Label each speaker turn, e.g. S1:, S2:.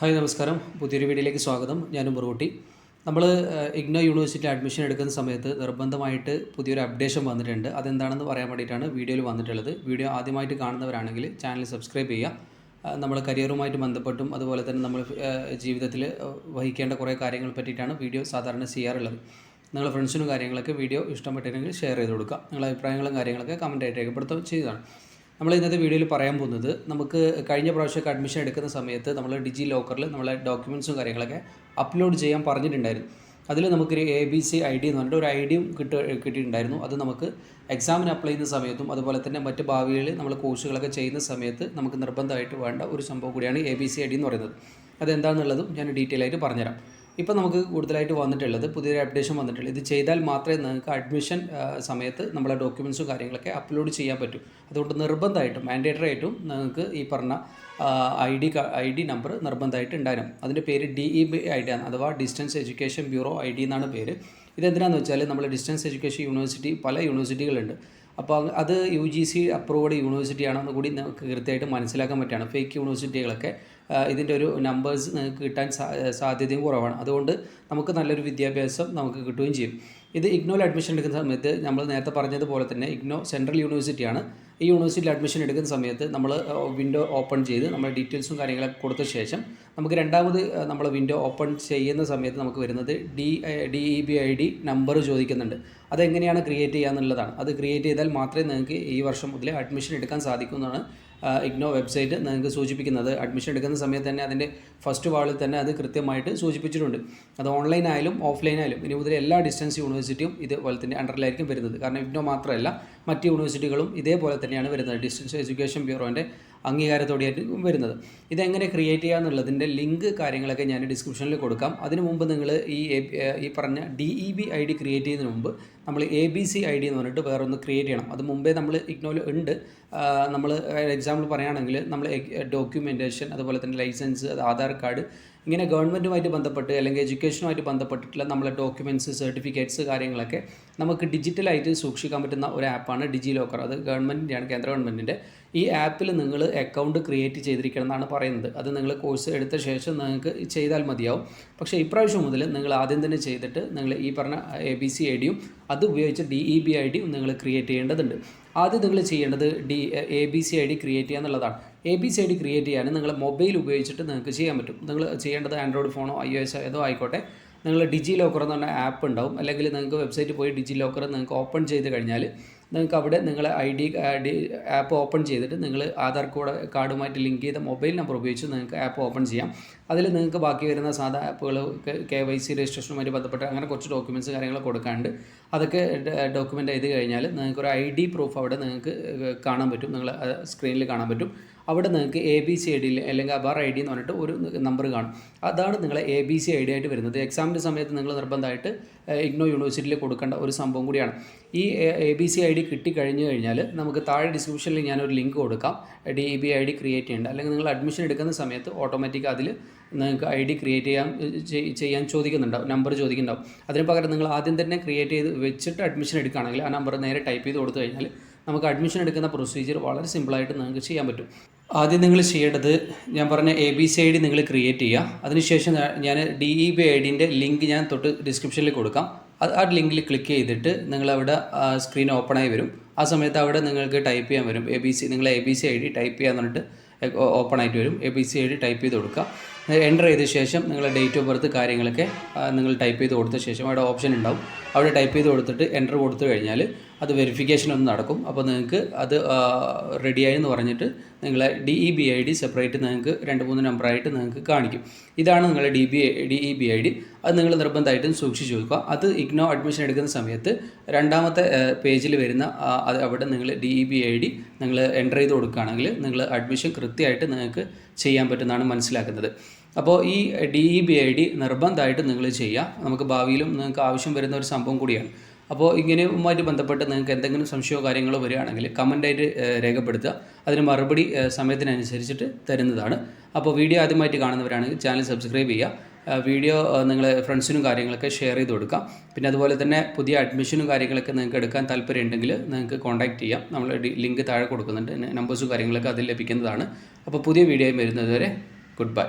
S1: Hi നമസ്കാരം. പുതിയൊരു വീഡിയോയിലേക്ക് സ്വാഗതം. ഞാൻ മുറുകുട്ടി. നമ്മൾ ഇഗ്നോ യൂണിവേഴ്സിറ്റി അഡ്മിഷൻ എടുക്കുന്ന സമയത്ത് നിർബന്ധമായിട്ട് പുതിയൊരു അപ്ഡേഷൻ വന്നിട്ടുണ്ട്. അതെന്താണെന്ന് പറയാൻ വേണ്ടിയിട്ടാണ് വീഡിയോയിൽ വന്നിട്ടുള്ളത്. വീഡിയോ ആദ്യമായിട്ട് കാണുന്നവരാണെങ്കിൽ ചാനൽ സബ്സ്ക്രൈബ് ചെയ്യുക. നമ്മൾ കരിയറുമായിട്ട് ബന്ധപ്പെട്ടും അതുപോലെ തന്നെ നമ്മൾ ജീവിതത്തിൽ വഹിക്കേണ്ട കുറേ കാര്യങ്ങൾ പറ്റിയിട്ടാണ് വീഡിയോ സാധാരണ ചെയ്യാറുള്ളത്. നിങ്ങൾ ഫ്രണ്ട്സിനും കാര്യങ്ങളൊക്കെ വീഡിയോ ഇഷ്ടപ്പെട്ടിട്ടുണ്ടെങ്കിൽ ഷെയർ ചെയ്ത് കൊടുക്കുക. നിങ്ങളുടെ അഭിപ്രായങ്ങളും കാര്യങ്ങളൊക്കെ കമന്റായിട്ട് രേഖപ്പെടുത്തുക ചെയ്തതാണ് നമ്മൾ ഇന്നത്തെ വീഡിയോയിൽ പറയാൻ പോകുന്നത് നമുക്ക് കഴിഞ്ഞ പ്രാവശ്യമൊക്കെ അഡ്മിഷൻ എടുക്കുന്ന സമയത്ത് നമ്മൾ ഡിജി ലോക്കറിൽ നമ്മളെ ഡോക്യുമെൻസും കാര്യങ്ങളൊക്കെ അപ്ലോഡ് ചെയ്യാൻ പറഞ്ഞിട്ടുണ്ടായിരുന്നു. അതിൽ നമുക്കൊരു A B C I D എന്ന് പറഞ്ഞിട്ട് ഒരു ഐ ഡിയും കിട്ട കിട്ടിയിട്ടുണ്ടായിരുന്നു. അത് നമുക്ക് എക്സാമിന് അപ്ലൈ ചെയ്യുന്ന സമയത്തും അതുപോലെ തന്നെ മറ്റ് ഭാവിയിൽ നമ്മൾ കോഴ്സുകളൊക്കെ ചെയ്യുന്ന സമയത്ത് നമുക്ക് നിർബന്ധമായിട്ട് വേണ്ട ഒരു സംഭവം കൂടിയാണ് A B C I D എന്ന് പറയുന്നത്. അതെന്താണെന്നുള്ളതും ഞാൻ ഡീറ്റെയിൽ ആയിട്ട് പറഞ്ഞുതരാം. ഇപ്പോൾ നമുക്ക് കൂടുതലായിട്ട് വന്നിട്ടുള്ളത് പുതിയൊരു അപ്ഡേഷൻ വന്നിട്ടുള്ളത്. ഇത് ചെയ്താൽ മാത്രമേ നിങ്ങൾക്ക് അഡ്മിഷൻ സമയത്ത് നമ്മളെ ഡോക്യുമെൻസും കാര്യങ്ങളൊക്കെ അപ്ലോഡ് ചെയ്യാൻ പറ്റൂ. അതുകൊണ്ട് നിർബന്ധമായിട്ടും മാൻഡേറ്ററി ആയിട്ടും നിങ്ങൾക്ക് ഈ പറഞ്ഞ I D I D number നിർബന്ധമായിട്ട് ഉണ്ടായിരുന്നു അതിന്റെ പേര് D E B I D ആണ് അഥവാ distance education bureau I D എന്നാണ് പേര്. ഇതെന്തിനാന്ന് വെച്ചാൽ നമ്മൾ ഡിസ്റ്റൻസ് എഡ്യൂക്കേഷൻ യൂണിവേഴ്സിറ്റി പല യൂണിവേഴ്സിറ്റികളുണ്ട് അപ്പോൾ അത് U G C approved university ആണെന്ന് കൂടി നമുക്ക് കൃത്യമായിട്ട് മനസ്സിലാക്കാൻ പറ്റുകയാണ്. ഫേക്ക് യൂണിവേഴ്സിറ്റികളൊക്കെ ഇതിന്റെ ഒരു നമ്പേഴ്സ് നിങ്ങൾക്ക് കിട്ടാൻ സാധ്യതയും കുറവാണ്. അതുകൊണ്ട് നമുക്ക് നല്ലൊരു വിദ്യാഭ്യാസം നമുക്ക് കിട്ടുകയും ചെയ്യും. ഇത് ഇഗ്നോയിൽ അഡ്മിഷൻ എടുക്കുന്ന സമയത്ത് നമ്മൾ നേരത്തെ പറഞ്ഞതുപോലെ തന്നെ ഇഗ്നോ സെൻട്രൽ യൂണിവേഴ്സിറ്റിയാണ് ഈ യൂണിവേഴ്സിറ്റിയിൽ അഡ്മിഷൻ എടുക്കുന്ന സമയത്ത് നമ്മൾ വിൻഡോ ഓപ്പൺ ചെയ്ത് നമ്മൾ ഡീറ്റെയിൽസും കാര്യങ്ങളൊക്കെ കൊടുത്ത ശേഷം നമുക്ക് രണ്ടാമത് നമ്മൾ വിൻഡോ ഓപ്പൺ ചെയ്യുന്ന സമയത്ത് നമുക്ക് വരുന്നത് D D E B I D number ചോദിക്കുന്നുണ്ട്. അതെങ്ങനെയാണ് ക്രിയേറ്റ് ചെയ്യുക എന്നുള്ളതാണ് അത് ക്രിയേറ്റ് ചെയ്താൽ മാത്രമേ നിങ്ങൾക്ക് ഈ വർഷം മുതൽ അഡ്മിഷൻ എടുക്കാൻ സാധിക്കുന്നതാണ് ഇഗ്നോ വെബ്സൈറ്റ് നിങ്ങൾക്ക് സൂചിപ്പിക്കുന്നത്. അഡ്മിഷൻ എടുക്കുന്ന സമയത്ത് തന്നെ അതിന്റെ ഫസ്റ്റ് വാളിൽ തന്നെ അത് കൃത്യമായിട്ട് സൂചിപ്പിച്ചിട്ടുണ്ട്. അത് ഓൺലൈൻ ആയാലും ഓഫ്ലൈൻ ആയാലും ഇനി മുതൽ എല്ലാ ഡിസ്റ്റൻസ് യൂണിവേഴ്സിറ്റിയും ഇതുപോലെ തന്നെ അണ്ടറിലായിരിക്കും വരുന്നത്. കാരണം ഇഗ്നോ മാത്രമല്ല മറ്റ് യൂണിവേഴ്സിറ്റികളും ഇതേപോലെ തന്നെയാണ് വരുന്നത്. ഡിസ്റ്റൻസ് എഡ്യൂക്കേഷൻ ബ്യൂറോന്റെ അംഗീകാരത്തോടെയായിട്ട് വരുന്നത്. ഇതെങ്ങനെ ക്രിയേറ്റ് ചെയ്യുക എന്നുള്ളതിന്റെ ലിങ്ക് കാര്യങ്ങളൊക്കെ ഞാൻ ഡിസ്ക്രിപ്ഷനിൽ കൊടുക്കാം. അതിനു മുമ്പ് നിങ്ങൾ ഈ ഈ പറഞ്ഞ D E B I D create ചെയ്യുന്നതിന് മുമ്പ് നമ്മൾ A B C I D എന്ന് പറഞ്ഞിട്ട് വേറൊന്ന് ക്രിയേറ്റ് ചെയ്യണം. അത് മുമ്പേ നമ്മൾ ഇഗ്നോയിൽ ഉണ്ട്. നമ്മൾ എക്സാമ്പിൾ പറയുകയാണെങ്കിൽ നമ്മൾ ഡോക്യുമെന്റേഷൻ അതുപോലെ തന്നെ ലൈസൻസ് ആധാർ കാർഡ് ഇങ്ങനെ ഗവൺമെന്റുമായിട്ട് ബന്ധപ്പെട്ട് അല്ലെങ്കിൽ എഡ്യൂക്കേഷനുമായിട്ട് ബന്ധപ്പെട്ടിട്ടുള്ള നമ്മളെ ഡോക്യുമെന്റ്സ് സർട്ടിഫിക്കറ്റ്സ് കാര്യങ്ങളൊക്കെ നമുക്ക് ഡിജിറ്റലായിട്ട് സൂക്ഷിക്കാൻ പറ്റുന്ന ഒരു ആപ്പാണ് ഡിജി ലോക്കർ അത് ഗവൺമെന്റിന്റെയാണ് കേന്ദ്ര ഗവൺമെന്റിന്റെ ഈ ആപ്പിൽ നിങ്ങൾ അക്കൗണ്ട് ക്രിയേറ്റ് ചെയ്തിരിക്കണം എന്നാണ് പറയുന്നത്. അത് നിങ്ങൾ കോഴ്സ് എടുത്ത ശേഷം നിങ്ങൾക്ക് ചെയ്താൽ മതിയാവും. പക്ഷേ ഇപ്രാവശ്യം മുതൽ നിങ്ങൾ ആദ്യം തന്നെ ചെയ്തിട്ട് നിങ്ങൾ ഈ പറഞ്ഞ എ ബി സി ഐ ഡിയും അത് ഉപയോഗിച്ച് D E B I D നിങ്ങൾ ക്രിയേറ്റ് ചെയ്യേണ്ടതുണ്ട്. ആദ്യം നിങ്ങൾ ചെയ്യേണ്ടത് D A B C I D create ചെയ്യുക എന്നുള്ളതാണ്. A B C I D create ചെയ്യാൻ നിങ്ങൾ മൊബൈൽ ഉപയോഗിച്ചിട്ട് നിങ്ങൾക്ക് ചെയ്യാൻ പറ്റും. നിങ്ങൾ ചെയ്യേണ്ടത് ആൻഡ്രോയിഡ് ഫോണോ ഐ ഒ എസ് ഏതോ ആയിക്കോട്ടെ. നിങ്ങൾ ഡിജി ലോക്കർ എന്ന് പറഞ്ഞ ആപ്പ് ഉണ്ടാവും. അല്ലെങ്കിൽ നിങ്ങൾക്ക് വെബ്സൈറ്റ് പോയി ഡിജി ലോക്കർ നിങ്ങൾക്ക് ഓപ്പൺ ചെയ്ത് കഴിഞ്ഞാൽ നിങ്ങൾക്ക് അവിടെ നിങ്ങൾ ഐ ഡി ആപ്പ് ഓപ്പൺ ചെയ്തിട്ട് നിങ്ങൾ ആധാർ കോഡ് കാർഡുമായിട്ട് ലിങ്ക് ചെയ്ത മൊബൈൽ നമ്പർ ഉപയോഗിച്ച് നിങ്ങൾക്ക് ആപ്പ് ഓപ്പൺ ചെയ്യാം. അതിൽ നിങ്ങൾക്ക് ബാക്കി വരുന്ന സാധാ ആപ്പുകൾ കെ വൈ സി രജിസ്ട്രേഷനുമായിട്ട് ബന്ധപ്പെട്ട് അങ്ങനെ കുറച്ച് ഡോക്യുമെന്റ്സ് കാര്യങ്ങൾ കൊടുക്കാണ്ട് അതൊക്കെ ഡോക്യുമെന്റ് ചെയ്ത് കഴിഞ്ഞാൽ നിങ്ങൾക്കൊരു ഐ ഡി പ്രൂഫ് അവിടെ നിങ്ങൾക്ക് കാണാൻ പറ്റും. നിങ്ങൾ സ്ക്രീനിൽ കാണാൻ പറ്റും. അവിടെ നിങ്ങൾക്ക് എ ബി സി ഐ ഡിയിൽ അല്ലെങ്കിൽ അബാർ ഐ ഡി എന്ന് പറഞ്ഞിട്ട് ഒരു നമ്പർ കാണും. അതാണ് നിങ്ങളെ A B C I D ആയിട്ട് വരുന്നത്. എക്സാമിന്റെ സമയത്ത് നിങ്ങൾ നിർബന്ധമായിട്ട് ഇഗ്നോ യൂണിവേഴ്സിറ്റിയിൽ കൊടുക്കേണ്ട ഒരു സംഭവം കൂടിയാണ്. ഈ A B C I D കിട്ടിക്കഴിഞ്ഞു കഴിഞ്ഞാൽ നമുക്ക് താഴെ ഡിസ്ക്രിപ്ഷനിൽ ഞാനൊരു ലിങ്ക് കൊടുക്കാം. D E B I D create ചെയ്യേണ്ട. അല്ലെങ്കിൽ നിങ്ങൾ അഡ്മിഷൻ എടുക്കുന്ന സമയത്ത് ഓട്ടോമാറ്റിക് അതിൽ നിങ്ങൾക്ക് ഐ ഡി ക്രിയേറ്റ് ചെയ്യാൻ ചെയ്യാൻ ചോദിക്കുന്നുണ്ടാവും. നമ്പർ ചോദിക്കുന്നുണ്ടാവും. അതിന് പകരം നിങ്ങൾ ആദ്യം തന്നെ ക്രിയേറ്റ് ചെയ്ത് വെച്ചിട്ട് അഡ്മിഷൻ എടുക്കുകയാണെങ്കിൽ ആ നമ്പർ നേരെ ടൈപ്പ് ചെയ്ത് കൊടുത്തു കഴിഞ്ഞാൽ നമുക്ക് അഡ്മിഷൻ എടുക്കുന്ന പ്രൊസീജിയർ വളരെ സിമ്പിളായിട്ട് നിങ്ങൾക്ക് ചെയ്യാൻ പറ്റും. ആദ്യം നിങ്ങൾ ചെയ്യേണ്ടത് ഞാൻ പറഞ്ഞ A B C I D നിങ്ങൾ ക്രിയേറ്റ് ചെയ്യുക. അതിനുശേഷം ഞാൻ ഡി ഇ ബി ഐ ഡിന്റെ ലിങ്ക് ഞാൻ തൊട്ട് ഡിസ്ക്രിപ്ഷനിൽ കൊടുക്കാം. അത് ആ ലിങ്കിൽ ക്ലിക്ക് ചെയ്തിട്ട് നിങ്ങൾ അവിടെ സ്ക്രീൻ ഓപ്പൺ ആയി വരും. ആ സമയത്ത് അവിടെ നിങ്ങൾക്ക് ടൈപ്പ് ചെയ്യാൻ വരും. എ ബി സി നിങ്ങൾ A B C I D type ചെയ്യാൻ പറഞ്ഞിട്ട് ഓപ്പൺ ആയിട്ട് വരും. A B C I D type ചെയ്ത് കൊടുക്കുക. എന്റർ ചെയ്ത ശേഷം നിങ്ങളുടെ ഡേറ്റ് ഓഫ് ബർത്ത് കാര്യങ്ങളൊക്കെ നിങ്ങൾ ടൈപ്പ് ചെയ്ത് കൊടുത്ത ശേഷം അവിടെ ഓപ്ഷൻ ഉണ്ടാവും. അവിടെ ടൈപ്പ് ചെയ്ത് കൊടുത്തിട്ട് എന്റർ കൊടുത്തു കഴിഞ്ഞാൽ അത് വെരിഫിക്കേഷൻ ഒന്ന് നടക്കും. അപ്പോൾ നിങ്ങൾക്ക് അത് റെഡിയായി എന്ന് പറഞ്ഞിട്ട് നിങ്ങളെ D E B I D separate നിങ്ങൾക്ക് രണ്ട് മൂന്ന് നമ്പറായിട്ട് നിങ്ങൾക്ക് കാണിക്കും. ഇതാണ് നിങ്ങളുടെ D B D E B I D അത് നിങ്ങൾ നിർബന്ധമായിട്ടും സൂക്ഷിച്ച് വെക്കുക അത് ഇഗ്നോ അഡ്മിഷൻ എടുക്കുന്ന സമയത്ത് രണ്ടാമത്തെ പേജിൽ വരുന്ന അത് അവിടെ നിങ്ങൾ D E B I D നിങ്ങൾ എന്റർ ചെയ്ത് കൊടുക്കുകയാണെങ്കിൽ നിങ്ങൾ അഡ്മിഷൻ കൃത്യമായിട്ട് നിങ്ങൾക്ക് ചെയ്യാൻ പറ്റുന്നതാണ് മനസ്സിലാക്കുന്നത്. അപ്പോൾ ഈ D E B I D നിർബന്ധമായിട്ട് നിങ്ങൾ ചെയ്യുക നമുക്ക് ഭാവിയിലും നിങ്ങൾക്ക് ആവശ്യം വരുന്ന ഒരു സംഭവം കൂടിയാണ്. അപ്പോൾ ഇങ്ങനെയുമായിട്ട് ബന്ധപ്പെട്ട് നിങ്ങൾക്ക് എന്തെങ്കിലും സംശയമോ കാര്യങ്ങളോ വരികയാണെങ്കിൽ കമന്റായിട്ട് രേഖപ്പെടുത്തുക. അതിന് മറുപടി സമയത്തിനനുസരിച്ചിട്ട് തരുന്നതാണ്. അപ്പോൾ വീഡിയോ ആദ്യമായിട്ട് കാണുന്നവരാണെങ്കിൽ ചാനൽ സബ്സ്ക്രൈബ് ചെയ്യുക. വീഡിയോ നിങ്ങൾ ഫ്രണ്ട്സിനും കാര്യങ്ങളൊക്കെ ഷെയർ ചെയ്ത് കൊടുക്കാം പിന്നെ അതുപോലെ തന്നെ പുതിയ അഡ്മിഷനും കാര്യങ്ങളൊക്കെ നിങ്ങൾക്ക് എടുക്കാൻ താല്പര്യമുണ്ടെങ്കിൽ നിങ്ങൾക്ക് കോൺടാക്റ്റ് ചെയ്യാം. നമ്മൾ ലിങ്ക് താഴെ കൊടുക്കുന്നുണ്ട്. നമ്പേഴ്സും കാര്യങ്ങളൊക്കെ അതിൽ ലഭിക്കുന്നതാണ്. അപ്പോൾ പുതിയ വീഡിയോയും വരുന്നതുവരെ ഗുഡ് ബൈ